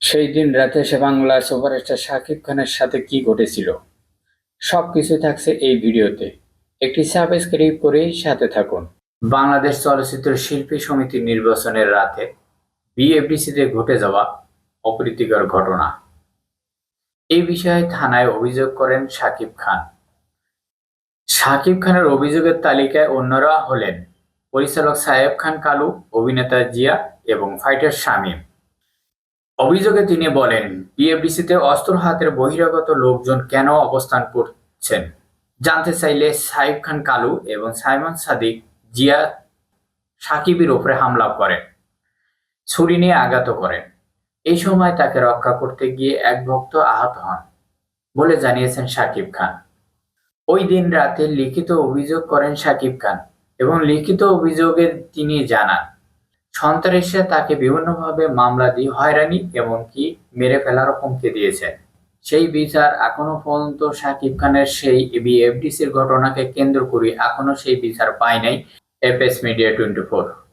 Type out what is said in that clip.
সেই দিন রাতে সে বাংলা সুপারস্টার শাকিব খানের সাথে কি ঘটেছিল? সবকিছু থাকছে এই ভিডিওতে। একটি সাবস্ক্রাইব করেই সাথে থাকুন। বাংলাদেশ চলচ্চিত্র শিল্পী সমিতির নির্বাচনের রাতে বিএফডিসিতে ঘটে যাওয়া অপ্রীতিকর ঘটনা। এই বিষয়ে থানায় অভিযোগ করেন শাকিব খান। শাকিব খানের অভিযোগের তালিকায় অন্যরা হলেন পরিচালক সাহেব খান কালু, অভিনেতা জিয়া এবং ফাইটার শামীম। অভিযোগে তিনি বলেন বিএফডিসিতে অস্ত্র হাতের বহিরাগত লোকজন কেন অবস্থান করছেন? জানতে চাইলে সাইফ খান কালু এবং সাইমন সাদিক জিয়া সাকিবের উপরে হামলা করেন। ছুরি নিয়ে আঘাত করেন। এই সময় তাকে রক্ষা করতে গিয়ে এক ভক্ত আহত হন। বলে জানিয়েছেন সাকিব খান। ওই দিন রাতে লিখিত অভিযোগ করেন সাকিব খান এবং লিখিত অভিযোগে তিনি জানান সন্ত্রাসীরা তাকে বিভিন্নভাবে মামলা দিয়ে হয়রানি এমনকি মেরে ফেলার হুমকি দিয়েছে। সেই বিচার এখনও পর্যন্ত সাকিব খানের সেই বিএফডিসির ঘটনাকে কেন্দ্র করে এখনও সেই বিচার পায় নাই এফএস মিডিয়া টোয়েন্টি ফোর